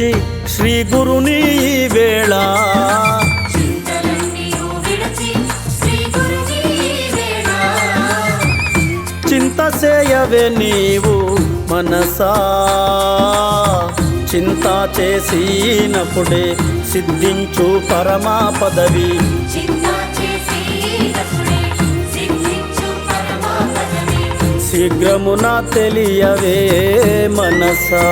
విడచి శ్రీ గురుని వేళ. చింత చేయవే నీవు మనసా. చింతా చేసినప్పుడే సిద్ధించు పరమా పదవి. శీఘ్రమున తెలియవే మనసా.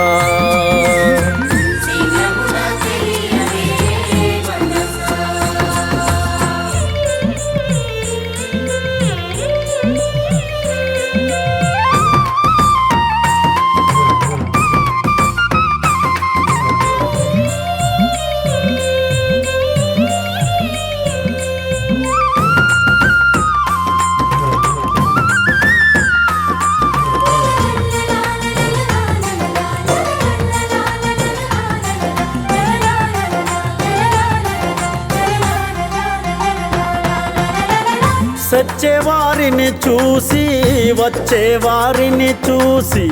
వచ్చేవారిని చూసి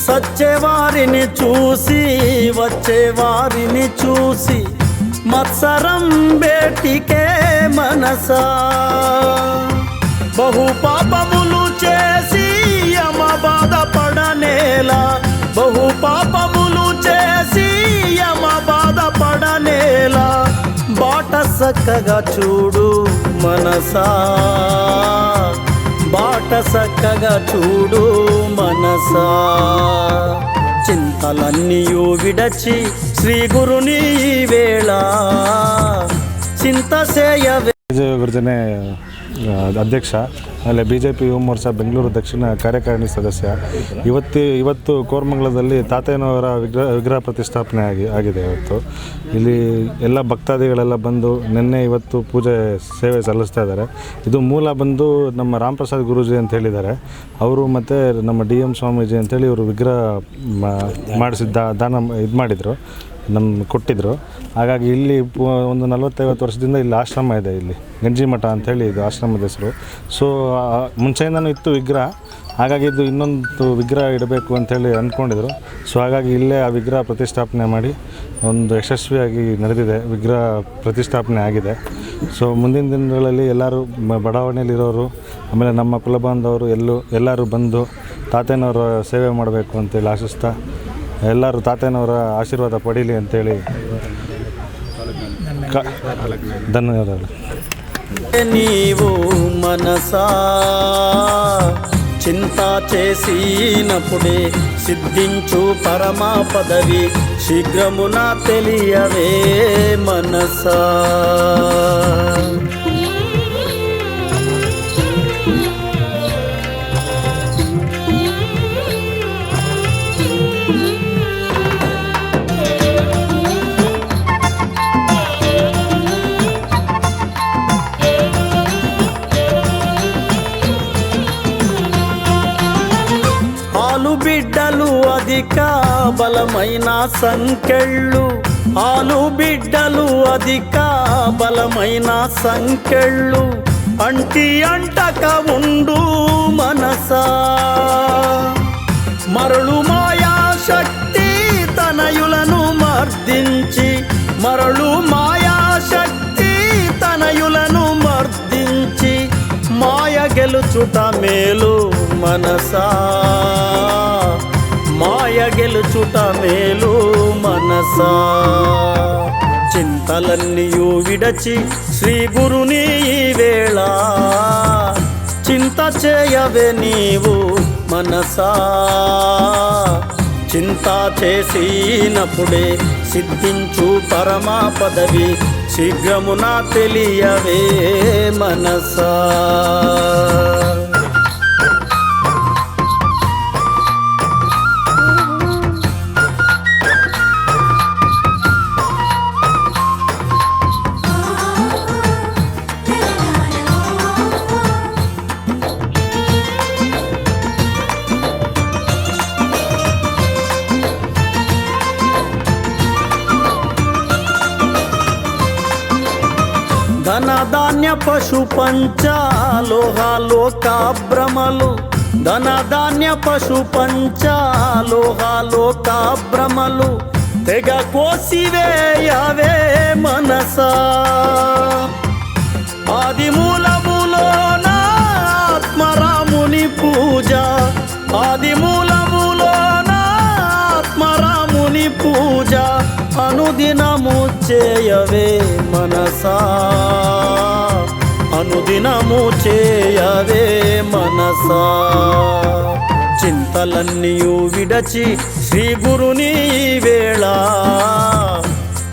సచ్చేవారిని చూసి వచ్చేవారిని చూసి మత్సరం బేటికే మనసా. బహు పాపములు చేసి యమ బాధపడనేలా బహు పాపములు చేసి యమ బాధపడనేలా బాట చక్కగా చూడు మనసా. బాట చక్కగా చూడు మనసా. చింతలన్నీయూ విడచి శ్రీ గురుని వేళ. చింత చేయవే ವಿಜಯ ಅಧ್ಯಕ್ಷ, ಆಮೇಲೆ B J P Yuva Morcha Bengaluru ದಕ್ಷಿಣ ಕಾರ್ಯಕಾರಿಣಿ ಸದಸ್ಯ. ಇವತ್ತು ಇವತ್ತು ಕೋರಮಂಗಲದಲ್ಲಿ ತಾತಯ್ಯನವರ ವಿಗ್ರಹ ವಿಗ್ರಹ ಪ್ರತಿಷ್ಠಾಪನೆ ಆಗಿ, ಆಗಿದೆ ಇವತ್ತು. ಇಲ್ಲಿ ಎಲ್ಲ ಭಕ್ತಾದಿಗಳೆಲ್ಲ ಬಂದು ನಿನ್ನೆ ಇವತ್ತು ಪೂಜೆ, ಸೇವೆ ಸಲ್ಲಿಸ್ತಾ ಇದ್ದಾರೆ. ಇದು ಮೂಲ ಬಂದು ನಮ್ಮ ರಾಮ್ ಪ್ರಸಾದ್ ಗುರೂಜಿ ಅಂತ ಹೇಳಿದ್ದಾರೆ. ಅವರು ಮತ್ತು ನಮ್ಮ ಡಿ ಎಂ ಸ್ವಾಮೀಜಿ ಅಂತೇಳಿ ಇವರು ವಿಗ್ರಹ ಮಾಡಿಸಿದ್ದ ದಾನ, ಇದು ಮಾಡಿದರು. ನಮ್ಮ ಕೊಟ್ಟಿದ್ದರು ಹಾಗಾಗಿ ಇಲ್ಲಿ ಒಂದು ನಲವತ್ತೈವತ್ತು ವರ್ಷದಿಂದ ಇಲ್ಲಿ ಆಶ್ರಮ ಇದೆ ಇಲ್ಲಿ. ಗಂಜಿ ಮಠ ಅಂಥೇಳಿ ಇದು ಆಶ್ರಮದ ಹೆಸರು. ಸೊ ಮುಂಚೆಯಿಂದನೂ ಇತ್ತು ವಿಗ್ರಹ. ಹಾಗಾಗಿ ಇದು ಇನ್ನೊಂದು ವಿಗ್ರಹ ಇಡಬೇಕು ಅಂಥೇಳಿ ಅಂದ್ಕೊಂಡಿದ್ರು ಸೊ ಹಾಗಾಗಿ ಇಲ್ಲೇ ಆ ವಿಗ್ರಹ ಪ್ರತಿಷ್ಠಾಪನೆ ಮಾಡಿ ಒಂದು ಯಶಸ್ವಿಯಾಗಿ ನಡೆದಿದೆ. ವಿಗ್ರಹ ಪ್ರತಿಷ್ಠಾಪನೆ ಆಗಿದೆ. ಸೊ ಮುಂದಿನ ದಿನಗಳಲ್ಲಿ ಎಲ್ಲರೂ ಬಡಾವಣೆಯಲ್ಲಿರೋರು, ಆಮೇಲೆ ನಮ್ಮ ಕುಲಬಾಂಧವರು ಎಲ್ಲೂ, ಎಲ್ಲರೂ ಬಂದು ತಾತೇನವರ ಸೇವೆ ಮಾಡಬೇಕು ಅಂತೇಳಿ ಆಶಿಸ್ತಾ ಎಲ್ಲರೂ ತಾತಯ್ಯನವರ ಆಶೀರ್ವಾದ ಪಡೀಲಿ ಅಂತೇಳಿ ಕ ಧನ್ಯವಾದಗಳು నీవు మనసా చింత చేసినప్పుడే సిద్ధించు పరమా పదవి శీఘ్రమున తెలియవే మనసా అధిక బలమైన సంకెళ్ళు ఆలు బిడ్డలు అధిక బలమైన సంకెళ్ళు అంటి అంటక ఉండు మనసా. మరಳು మాయా శక్తి తనయులను మర్దించి మరಳು మాయా శక్తి తనయులను మర్దించి మాయ గెలుచుట మేలు మనసా. మాయ గెలుచుట మేలు మనసా. చింతలన్నీయు విడచి శ్రీ గురుని వేళ. చింత చేయవే నీవు మనసా. చింత చేసినప్పుడే సిద్ధించు పరమా పదవి శీఘ్రమున తెలియవే మనసా. ధాన్య పశు పంచాలోహాలోకాభ్రమలు ధన ధాన్య పశు పంచాలోహాలోకాభ్రమలు తెగ కోసివేయవే మనసా. ఆది మూలములో నా ఆత్మరాముని పూజ. ఆది మూలములో నా ఆత్మరాముని పూజ. అనుదినము చేయవే మనసా. అనుదినము చేయవే మనసా. చింతలన్నీయు విడచి శ్రీ గురుని వేళ.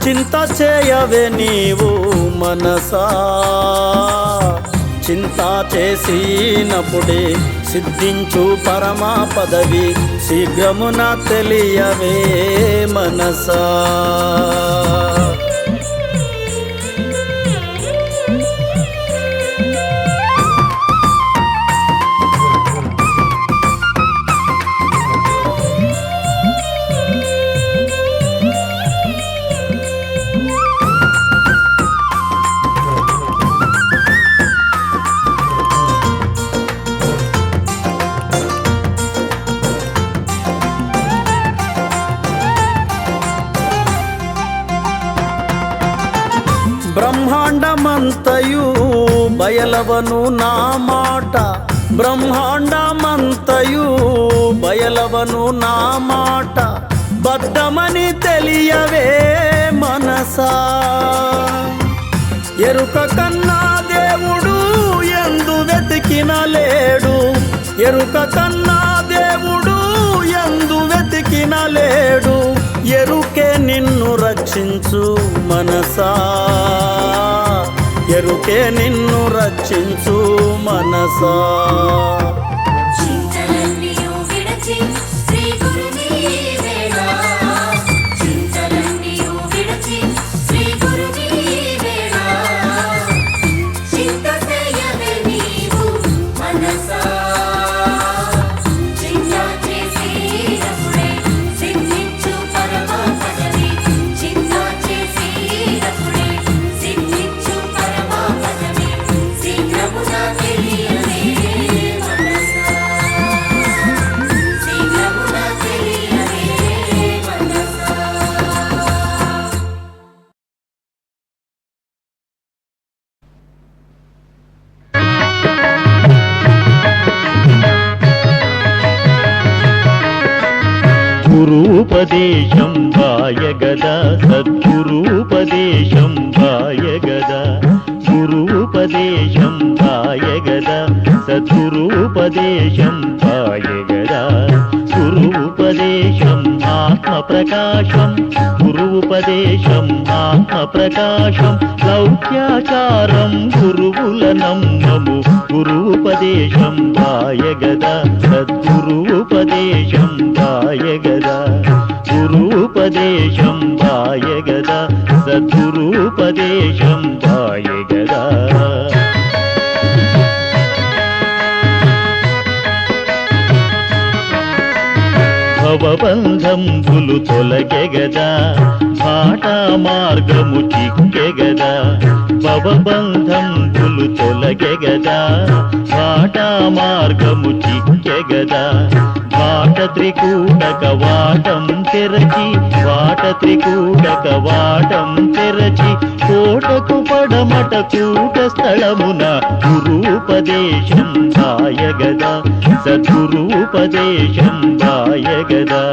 చింత చేయవే నీవు మనసా. చింత చేసినప్పుడే సిద్ధించు పరమా పదవి శీఘ్రమున తెలియవే మనసా. బయలవను నా మాట బ్రహ్మాండమంతయు. బయలవను నా మాట బద్దమని తెలియవే మనసా. ఎరుక కన్నా దేవుడు ఎందు వెతికిన లేడు. ఎరుక కన్నా దేవుడు ఎందు వెతికిన లేడు. ఎరుకే నిన్ను రక్షించు మనసా. ఎరుకే నిన్ను రక్షించు మనసా. చింతలన్నీయు శ్రీ గురూపదేశం వాయగదా సద్గురూపదేశం వాయగదా గురూపదేశం వాయగదా సద్గురూపదేశం వాయగదా గురూపదేశం ఆత్మప్రకాశం గురువుపదేశం ఆత్మప్రకాశం లౌక్యాచారం గురువుల నమ్మము గురూపదేశం వాయగదా సద్గురూపదేశం భవబంధంబులు తొలగెగదా భాట మార్గము చిక్కెగదా. భవబంధంబులు తొలగెగదా భాట మార్గము చిక్కెగదా. వాట త్రికూటక వాటం తెరచి వాట త్రికూటక వాటం తెరచి కోటకు పడమట కూట స్థలమున గురూపదేశం దాయగదా సద్గురూపదేశం దాయగదా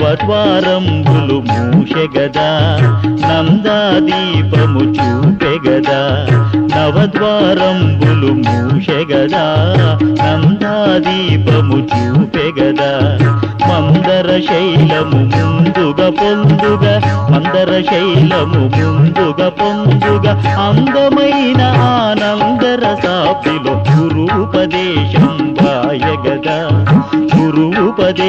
నవద్వారంబులు మూషెగదా నందాదీపము చూపెగదా నవద్వారంబులు మూషెగదా నందాదీపము చూపెగదా. మందర శైలము ముందుగా పొందుగా మందర శైలము ముందుగా పొందుగా అందమైన ఆనందర సాపిలో గురూపదేశం గాయగదా గురూపదేశం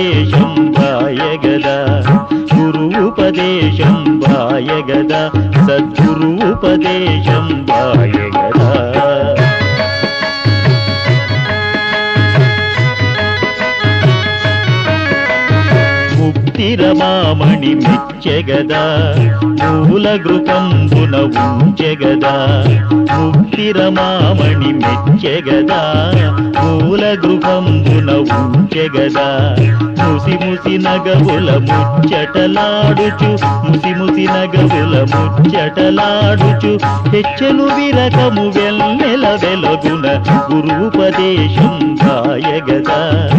జగద సద్గురు ఉపదేశం. ముక్తిరమామణి మిత్ర మూల గృపంబున ఉంచెగదా. ముక్తిరమామణి మెచ్చగదా. మూల గృహంబున ఉంచెగదా. ముసి ముసి నగవుల ముచ్చటలాడుచు ముసి ముసి నగవుల ముచ్చటలాడుచు. హెచ్చను విరకము వెన్నెల వెలగున గురుపదేశం భాయగదా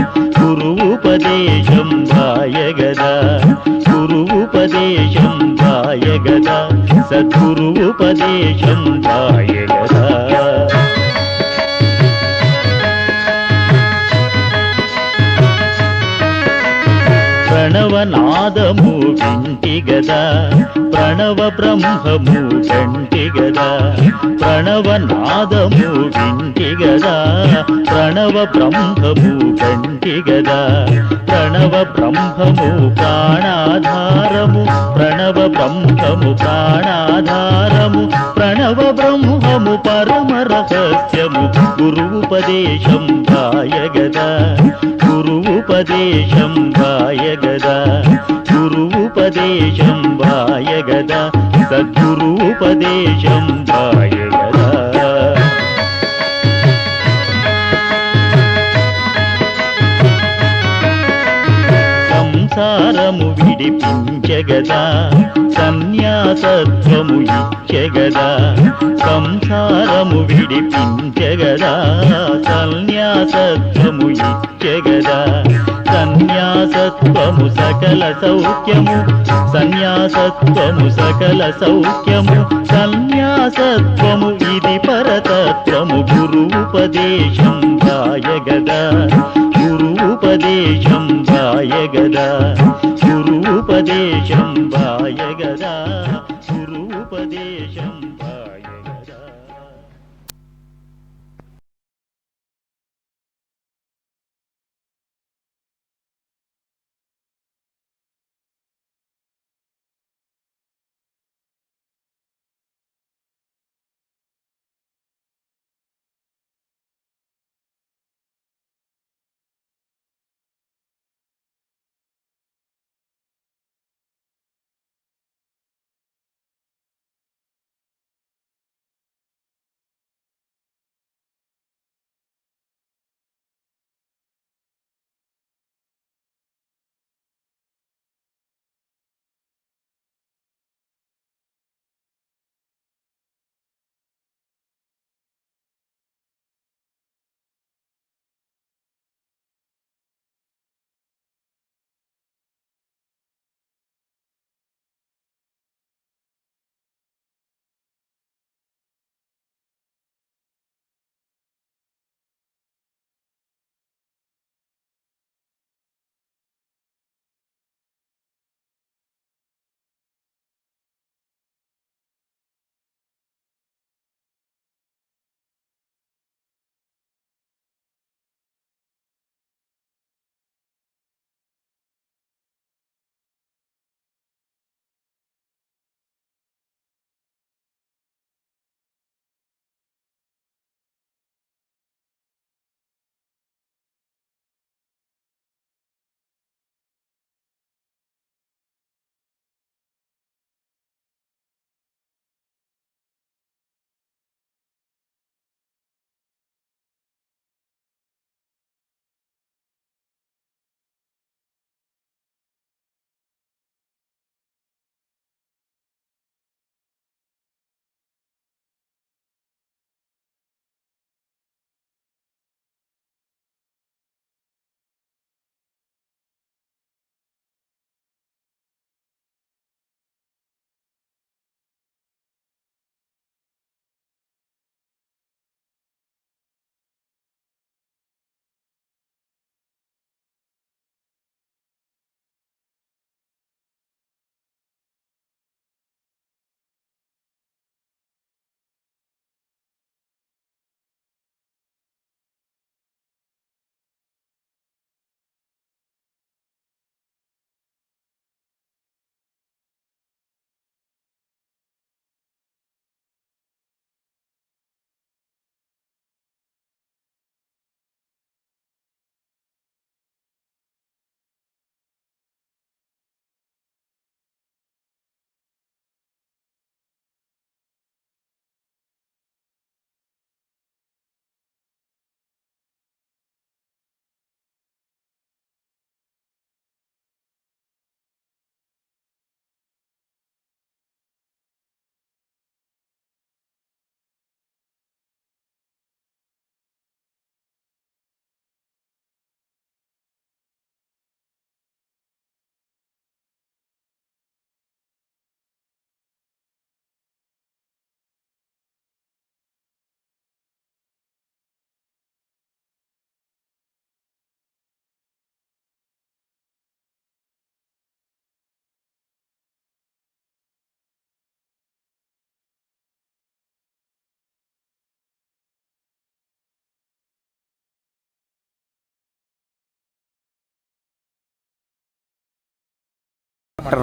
గురుపదేశం భాయగదా సద్గురుపదేశం భాయగదా ప్రణవనాదము వింటి గదా ప్రణవ బ్రహ్మము కంటి గదా ప్రణవనాదము వింటి గదా ప్రణవ బ్రహ్మము కంటి గదా ప్రణవ బ్రహ్మము ప్రాణాధారము ప్రణవ బ్రహ్మము ప్రాణాధారము ప్రణవ బ్రహ్మము పరమ రహస్యము గురుపదేశం గాయగద గురుపదేశం గాయగద గురుపదేశం గాయగద సద్గురుపదేశం సంసారము సన్యాసత్వము ఇచ్చగదా? సంసారము విడిపించగదా? సన్యాసత్వము ఇచ్చగదా? సన్యాసత్వము సకల సౌఖ్యము సన్యాసత్వము సకల సౌఖ్యము సన్యాసత్వము ఇది పరతత్వము. గురుపదేశం గాయగదా గురుపదేశం గాయగదా ശംഭ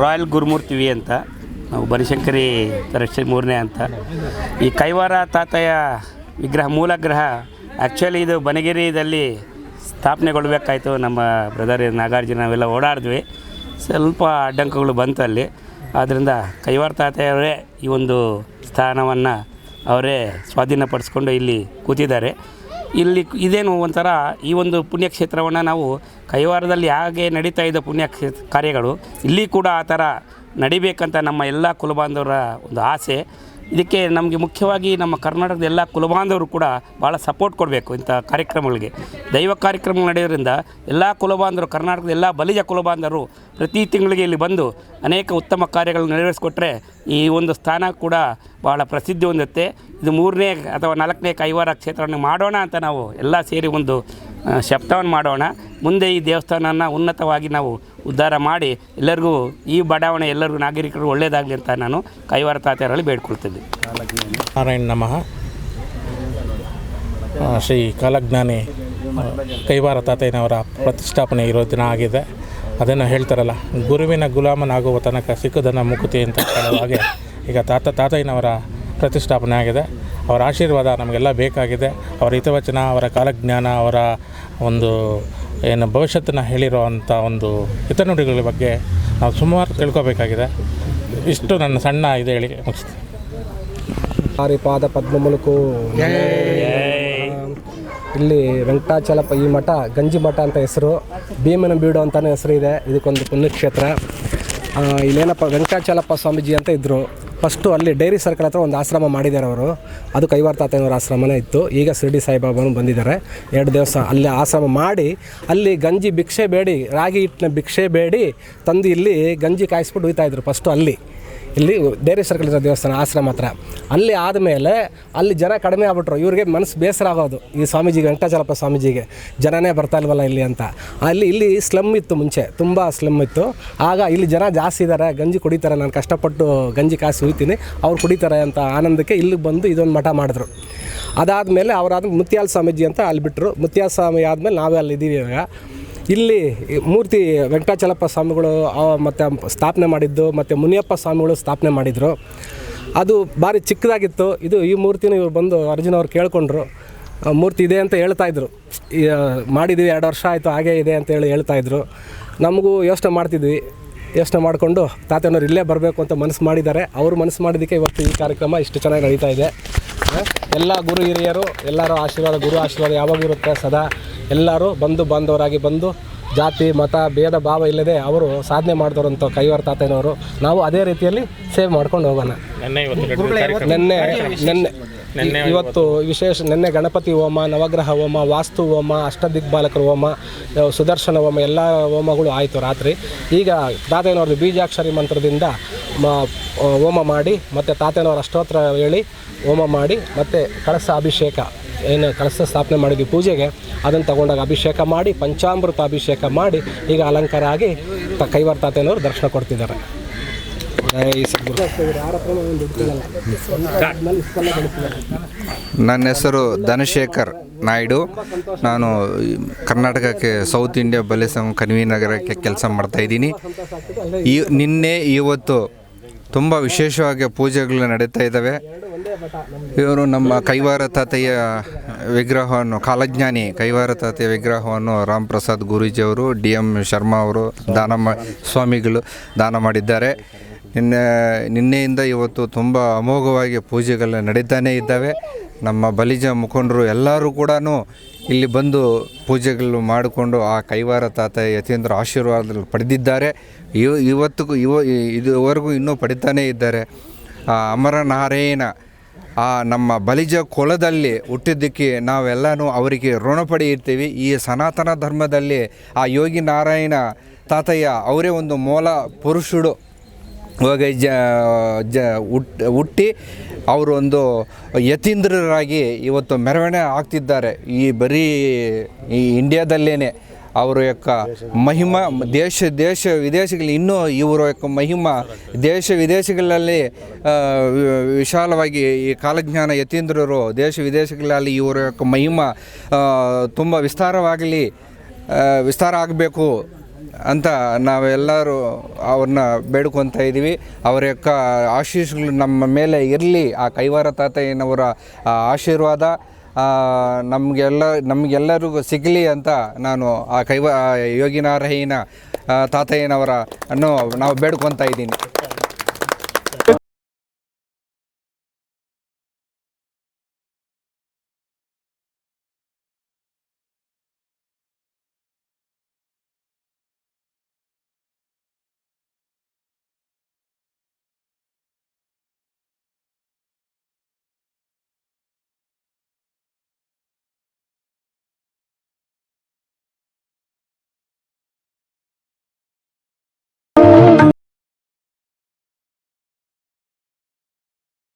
ರಾಯಲ್ ಗುರುಮೂರ್ತಿ ವಿ ಅಂತ, ನಾವು ಬನಶಂಕರಿ ತರಶ್ರೀ ಮೂರನೇ ಅಂತ. ಈ ಕೈವಾರ ತಾತಯ್ಯ ವಿಗ್ರಹ, ಮೂಲ ಗ್ರಹ ಆ್ಯಕ್ಚುಲಿ ಇದು ಬನಗಿರಿದಲ್ಲಿ ಸ್ಥಾಪನೆಗೊಳ್ಬೇಕಾಯ್ತು. ನಮ್ಮ ಬ್ರದರ್ ನಾಗಾರ್ಜುನ ನಾವೆಲ್ಲ ಓಡಾಡಿದ್ವಿ. ಸ್ವಲ್ಪ ಅಡ್ಡಂಕಗಳು ಬಂತು ಅಲ್ಲಿ. ಆದ್ದರಿಂದ ಕೈವಾರ ತಾತಯ್ಯವರೇ ಈ ಒಂದು ಸ್ಥಾನವನ್ನು ಅವರೇ ಸ್ವಾಧೀನಪಡಿಸ್ಕೊಂಡು ಇಲ್ಲಿ ಕೂತಿದ್ದಾರೆ. ಇಲ್ಲಿ ಇದೇನು ಒಂಥರ ಈ ಒಂದು ಪುಣ್ಯಕ್ಷೇತ್ರವನ್ನು ನಾವು ಕೈವಾರದಲ್ಲಿ ಹಾಗೆ ನಡೀತಾ ಇದ್ದ ಪುಣ್ಯಕ್ಷೇತ್ರ ಕಾರ್ಯಗಳು, ಇಲ್ಲಿ ಕೂಡ ಆ ಥರ ನಡಿಬೇಕಂತ ನಮ್ಮ ಎಲ್ಲ ಕುಲಬಾಂಧವರ ಒಂದು ಆಸೆ. ಇದಕ್ಕೆ ನಮಗೆ ಮುಖ್ಯವಾಗಿ ನಮ್ಮ ಕರ್ನಾಟಕದ ಎಲ್ಲ ಕುಲಬಾಂಧವರು ಕೂಡ ಭಾಳ ಸಪೋರ್ಟ್ ಕೊಡಬೇಕು ಇಂಥ ಕಾರ್ಯಕ್ರಮಗಳಿಗೆ. ದೈವ ಕಾರ್ಯಕ್ರಮ ನಡೆಯೋದ್ರಿಂದ ಎಲ್ಲ ಕುಲಬಾಂಧವರು ಕರ್ನಾಟಕದ ಎಲ್ಲ ಬಲಿಜ ಕುಲಬಾಂಧವರು ಪ್ರತಿ ತಿಂಗಳಿಗೆ ಇಲ್ಲಿ ಬಂದು ಅನೇಕ ಉತ್ತಮ ಕಾರ್ಯಗಳನ್ನು ನೆರವೇರಿಸಿಕೊಟ್ರೆ ಈ ಒಂದು ಸ್ಥಾನ ಕೂಡ ಭಾಳ ಪ್ರಸಿದ್ಧಿ ಹೊಂದುತ್ತೆ. ಇದು ಮೂರನೇ ಅಥವಾ ನಾಲ್ಕನೇ ಕೈವಾರ ಕ್ಷೇತ್ರವನ್ನು ಮಾಡೋಣ ಅಂತ ನಾವು ಎಲ್ಲ ಸೇರಿ ಒಂದು ಶಬ್ದವನ್ನು ಮಾಡೋಣ. ಮುಂದೆ ಈ ದೇವಸ್ಥಾನನ ಉನ್ನತವಾಗಿ ನಾವು ಉದ್ಧಾರ ಮಾಡಿ ಎಲ್ಲರಿಗೂ ಈ ಬಡಾವಣೆ ಎಲ್ಲರಿಗೂ ನಾಗರಿಕರು ಒಳ್ಳೆಯದಾಗಲಿ ಅಂತ ನಾನು ಕೈವಾರ ತಾತೆಯರಲ್ಲಿ ಬೇಡ್ಕೊಳ್ತಿದ್ದೆ. ನಾರಾಯಣ ನಮಃ. ಶ್ರೀ ಕಾಲಜ್ಞಾನಿ ಕೈವಾರ ತಾತಯ್ಯನವರ ಪ್ರತಿಷ್ಠಾಪನೆ ಇರೋ ದಿನ ಆಗಿದೆ. ಅದನ್ನು ಹೇಳ್ತಾರಲ್ಲ, ಗುರುವಿನ ಗುಲಾಮನಾಗುವ ತನಕ ಸಿಕ್ಕದನ್ನು ಮುಕುತಿ ಅಂತ ಹೇಳೋ ಹಾಗೆ ಈಗ ತಾತ, ತಾತಯ್ಯನವರ ಪ್ರತಿಷ್ಠಾಪನೆ ಆಗಿದೆ. ಅವರ ಆಶೀರ್ವಾದ ನಮಗೆಲ್ಲ ಬೇಕಾಗಿದೆ. ಅವರ ಹಿತವಚನ, ಅವರ ಕಾಲಜ್ಞಾನ, ಅವರ ಒಂದು ಏನು ಭವಿಷ್ಯತ್ತನ್ನು ಹೇಳಿರೋ ಅಂಥ ಒಂದು ಹಿತನುಡಿಗಳ ಬಗ್ಗೆ ನಾವು ಸುಮಾರು ತಿಳ್ಕೊಬೇಕಾಗಿದೆ. ಇಷ್ಟು ನನ್ನ ಸಣ್ಣ ಇದು ಹೇಳಿ ಮುಗಿಸ್ತೀನಿ. ಪಾದ ಪದ್ಮಮುಲುಕು ಇಲ್ಲಿ ವೆಂಕಟಾಚಲಪ್ಪ ಈ ಮಠ ಗಂಜಿ ಮಠ ಅಂತ ಹೆಸರು ಭೀಮನ ಬೀಡು ಅಂತಲೇ ಹೆಸರು ಇದೆ. ಇದಕ್ಕೊಂದು ಪುಣ್ಯಕ್ಷೇತ್ರ. ಇಲ್ಲೇನಪ್ಪ ವೆಂಕಟಾಚಲಪ್ಪ ಸ್ವಾಮೀಜಿ ಅಂತ ಇದ್ದರು ಫಸ್ಟು ಅಲ್ಲಿ ಡೈರಿ ಸರ್ಕಲ್ ಹತ್ರ ಒಂದು ಆಶ್ರಮ ಮಾಡಿದ್ದಾರೆ ಅವರು. ಅದು ಕೈವಾರ ತಾತನವರ ಆಶ್ರಮನೇ ಇತ್ತು. ಈಗ ಶಿರ್ಡಿ ಸಾಯಿಬಾಬಾನು ಬಂದಿದ್ದಾರೆ. ಎರಡು ದಿವಸ ಅಲ್ಲಿ ಆಶ್ರಮ ಮಾಡಿ, ಅಲ್ಲಿ ಗಂಜಿ ಭಿಕ್ಷೆ ಬೇಡಿ, ರಾಗಿ ಹಿಟ್ಟಿನ ಭಿಕ್ಷೆ ಬೇಡಿ ತಂದು ಇಲ್ಲಿ ಗಂಜಿ ಕಾಯಿಸ್ಬಿಟ್ಟು ಹುಯ್ತಾಯಿದ್ರು ಫಸ್ಟು ಅಲ್ಲಿ. ಇಲ್ಲಿ ಡೈರಿ ಸರ್ಕಲ್ ಇರೋ ದೇವಸ್ಥಾನ, ಆಶ್ರಮ ಹತ್ರ. ಅಲ್ಲಿ ಆದಮೇಲೆ ಅಲ್ಲಿ ಜನ ಕಡಿಮೆ ಆಗ್ಬಿಟ್ರು. ಇವ್ರಿಗೆ ಮನಸ್ಸು ಬೇಸರ ಆಗೋದು, ಈ ಸ್ವಾಮೀಜಿಗೆ, ವೆಂಕಟಾಚಲಪ್ಪ ಸ್ವಾಮೀಜಿಗೆ. ಜನನೇ ಬರ್ತಾ ಇಲ್ವಲ್ಲ ಇಲ್ಲಿ ಅಂತ. ಅಲ್ಲಿ, ಇಲ್ಲಿ ಸ್ಲಮ್ ಇತ್ತು ಮುಂಚೆ, ತುಂಬ ಸ್ಲಮ್ ಇತ್ತು. ಆಗ ಇಲ್ಲಿ ಜನ ಜಾಸ್ತಿ ಇದ್ದಾರೆ ಗಂಜಿ ಕುಡಿತಾರೆ, ನಾನು ಕಷ್ಟಪಟ್ಟು ಗಂಜಿ ಕಾಸು ಹುಯ್ತೀನಿ ಅವ್ರು ಕುಡಿತಾರೆ ಅಂತ ಆನಂದಕ್ಕೆ ಇಲ್ಲಿಗೆ ಬಂದು ಇದೊಂದು ಮಠ ಮಾಡಿದ್ರು. ಅದಾದಮೇಲೆ ಅವರಾದ ಮುತ್ಯಾಲ್ ಸ್ವಾಮೀಜಿ ಅಂತ ಅಲ್ಲಿ ಬಿಟ್ಟರು ಮುತ್ಯಾಲ್ ಸ್ವಾಮಿ ಆದಮೇಲೆ ನಾವೇ ಅಲ್ಲಿ ಇದ್ದೀವಿ ಇವಾಗ. ಇಲ್ಲಿ ಮೂರ್ತಿ ವೆಂಕಟಾಚಲಪ್ಪ ಸ್ವಾಮಿಗಳು ಮತ್ತು ಸ್ಥಾಪನೆ ಮಾಡಿದ್ದು, ಮತ್ತು ಮುನಿಯಪ್ಪ ಸ್ವಾಮಿಗಳು ಸ್ಥಾಪನೆ ಮಾಡಿದರು. ಅದು ಭಾರಿ ಚಿಕ್ಕದಾಗಿತ್ತು. ಇದು ಈ ಮೂರ್ತಿನ ಇವರು ಬಂದು ಅರ್ಜುನ್ ಅವ್ರು ಕೇಳ್ಕೊಂಡ್ರು. ಮೂರ್ತಿ ಇದೆ ಅಂತ ಹೇಳ್ತಾ ಇದ್ರು. ಮಾಡಿದ್ವಿ, ಎರಡು ವರ್ಷ ಆಯಿತು, ಹಾಗೇ ಇದೆ ಅಂತ ಹೇಳಿ ಹೇಳ್ತಾ ಇದ್ರು. ನಮಗೂ ಯೋಚನೆ ಮಾಡ್ತಿದ್ವಿ. ಯೋಚನೆ ಮಾಡಿಕೊಂಡು ತಾತನವ್ರು ಇಲ್ಲೇ ಬರಬೇಕು ಅಂತ ಮನಸ್ಸು ಮಾಡಿದ್ದಾರೆ. ಅವರು ಮನಸ್ಸು ಮಾಡಿದ್ದಕ್ಕೆ ಇವತ್ತು ಈ ಕಾರ್ಯಕ್ರಮ ಇಷ್ಟು ಚೆನ್ನಾಗಿ ನಡೀತಾ ಇದೆ. ಎಲ್ಲ ಗುರು ಹಿರಿಯರು, ಎಲ್ಲರೂ ಆಶೀರ್ವಾದ, ಗುರು ಆಶೀರ್ವಾದ ಯಾವಾಗೂ ಇರುತ್ತೆ ಸದಾ. ಎಲ್ಲರೂ ಬಂಧು ಬಾಂಧವರಾಗಿ ಬಂದು ಜಾತಿ ಮತ ಭೇದ ಭಾವ ಇಲ್ಲದೆ ಅವರು ಸಾಧನೆ ಮಾಡಿದವರಂತ ಕೈವಾರ ತಾತೇನವರು ನಾವು ಅದೇ ರೀತಿಯಲ್ಲಿ ಸೇವ್ ಮಾಡ್ಕೊಂಡು ಹೋಗೋಣ. ನೆನ್ನೆ ಇವತ್ತು ನಿನ್ನೆ ನಿನ್ನೆ ಇವತ್ತು. ವಿಶೇಷ ನಿನ್ನೆ ಗಣಪತಿ ಹೋಮ ನವಗ್ರಹ ಹೋಮ ವಾಸ್ತು ಹೋಮ ಅಷ್ಟದಿಗ್ಬಾಲಕರ ಹೋಮ ಸುದರ್ಶನ ಹೋಮ ಎಲ್ಲ ಹೋಮಗಳು ಆಯಿತು ರಾತ್ರಿ. ಈಗ ತಾತಯ್ಯನವ್ರದ್ದು ಬೀಜಾಕ್ಷರಿ ಮಂತ್ರದಿಂದ ಮ ಹೋಮ ಮಾಡಿ ಮತ್ತು ತಾತಯ್ಯನವರ ಅಷ್ಟೋತ್ರ ಹೇಳಿ ಹೋಮ ಮಾಡಿ ಮತ್ತು ಕಳಸ ಅಭಿಷೇಕ. ಏನು ಕಳಸ ಸ್ಥಾಪನೆ ಮಾಡಿದ್ವಿ ಪೂಜೆಗೆ ಅದನ್ನು ತಗೊಂಡಾಗ ಅಭಿಷೇಕ ಮಾಡಿ ಪಂಚಾಮೃತ ಅಭಿಷೇಕ ಮಾಡಿ ಈಗ ಅಲಂಕಾರ ಆಗಿ ತ ಕೈವಾರ ತಾತೆಯವರು ದರ್ಶನ ಕೊಡ್ತಿದ್ದಾರೆ. ನನ್ನ ಹೆಸರು ಧನಶೇಖರ್ ನಾಯ್ಡು. ನಾನು ಕರ್ನಾಟಕಕ್ಕೆ ಸೌತ್ ಇಂಡಿಯಾ ಕನ್ವಿ ಕನ್ವೀನಗರಕ್ಕೆ ಕೆಲಸ ಮಾಡ್ತಾ ಇದ್ದೀನಿ. ಈ ನಿನ್ನೆ ಇವತ್ತು ತುಂಬ ವಿಶೇಷವಾಗಿ ಪೂಜೆಗಳು ನಡೀತಾ ಇದ್ದಾವೆ. ಇವರು ನಮ್ಮ ಕೈವಾರ ತಾತೆಯ ವಿಗ್ರಹವನ್ನು, ಕಾಲಜ್ಞಾನಿ ಕೈವಾರ ತಾತೆಯ ವಿಗ್ರಹವನ್ನು ರಾಮ್ ಪ್ರಸಾದ್ ಗುರೂಜಿಯವರು ಡಿ ಎಂ ಶರ್ಮಾ ಅವರು ದಾನ ಮಾ, ಸ್ವಾಮಿಗಳು ದಾನ ಮಾಡಿದ್ದಾರೆ. ನಿನ್ನೆ, ನಿನ್ನೆಯಿಂದ ಇವತ್ತು ತುಂಬ ಅಮೋಘವಾಗಿ ಪೂಜೆಗಳು ನಡೀತಾನೇ ಇದ್ದಾವೆ. ನಮ್ಮ ಬಲಿಜ ಮುಖಂಡರು ಎಲ್ಲರೂ ಕೂಡ ಇಲ್ಲಿ ಬಂದು ಪೂಜೆಗಳು ಮಾಡಿಕೊಂಡು ಆ ಕೈವಾರ ತಾತ ಯತೀಂದ್ರ ಆಶೀರ್ವಾದ ಪಡೆದಿದ್ದಾರೆ. ಇವ, ಇವತ್ತಿಗೂ, ಇವ, ಇದುವರೆಗೂ ಇನ್ನೂ ಪಡಿತಾನೇ ಇದ್ದಾರೆ. ಅಮರನಾರಾಯಣ ಆ ನಮ್ಮ ಬಲಿಜ ಕುಲದಲ್ಲಿ ಹುಟ್ಟಿದ್ದಕ್ಕೆ ನಾವೆಲ್ಲನೂ ಅವರಿಗೆ ಋಣ ಪಡೆಯುತ್ತೇವೆ. ಈ ಸನಾತನ ಧರ್ಮದಲ್ಲಿ ಆ ಯೋಗಿ ನಾರಾಯಣ ತಾತಯ್ಯ ಅವರೇ ಒಂದು ಮೂಲ ಪುರುಷುಡು. ಇವಾಗ ಜ ಜ, ಹುಟ್, ಹುಟ್ಟಿ ಅವರು ಒಂದು ಯತೀಂದ್ರರಾಗಿ ಇವತ್ತು ಮೆರವಣಿಗೆ ಆಗ್ತಿದ್ದಾರೆ. ಈ ಬರೀ ಈ ಇಂಡಿಯಾದಲ್ಲೇ ಅವರ యొక్క ಮಹಿಮ ದೇಶ ದೇಶ ವಿದೇಶಗಳಲ್ಲಿ ಇನ್ನೂ ಇವರ యొక్క ಮಹಿಮ ದೇಶ ವಿದೇಶಗಳಲ್ಲಿ ಆ, ವಿ- ವಿಶಾಲವಾಗಿ ಈ ಕಾಲಜ್ಞಾನ ಯತೀಂದ್ರರು ದೇಶ ವಿದೇಶಗಳಲ್ಲಿ ಇವರ యొక్క ಮಹಿಮ ತುಂಬ ವಿಸ್ತಾರವಾಗಲಿ ಆ, ವಿಸ್ತಾರ ಆಗಬೇಕು ಅಂತ ನಾವೆಲ್ಲರೂ ಅವ್ರನ್ನ ಬೇಡ್ಕೊತಾ ಇದ್ದೀವಿ ಅವರ యొక్క ಆಶೀಸ್ಗಳು ನಮ್ಮ ಮೇಲೆ ಇರಲಿ ಆ ಕೈವಾರ ತಾತಯ್ಯನವರ ಆ ಆಶೀರ್ವಾದ ನಮಗೆಲ್ಲ ನಮಗೆಲ್ಲರಿಗೂ ಸಿಗಲಿ ಅಂತ ನಾನು ಆ ಕೈವ ಯೋಗಿನಾರಹಿನ ತಾತಯ್ಯನವರ ಅನ್ನು ನಾವು ಬೇಡ್ಕೊತಾ ಇದ್ದೀನಿ.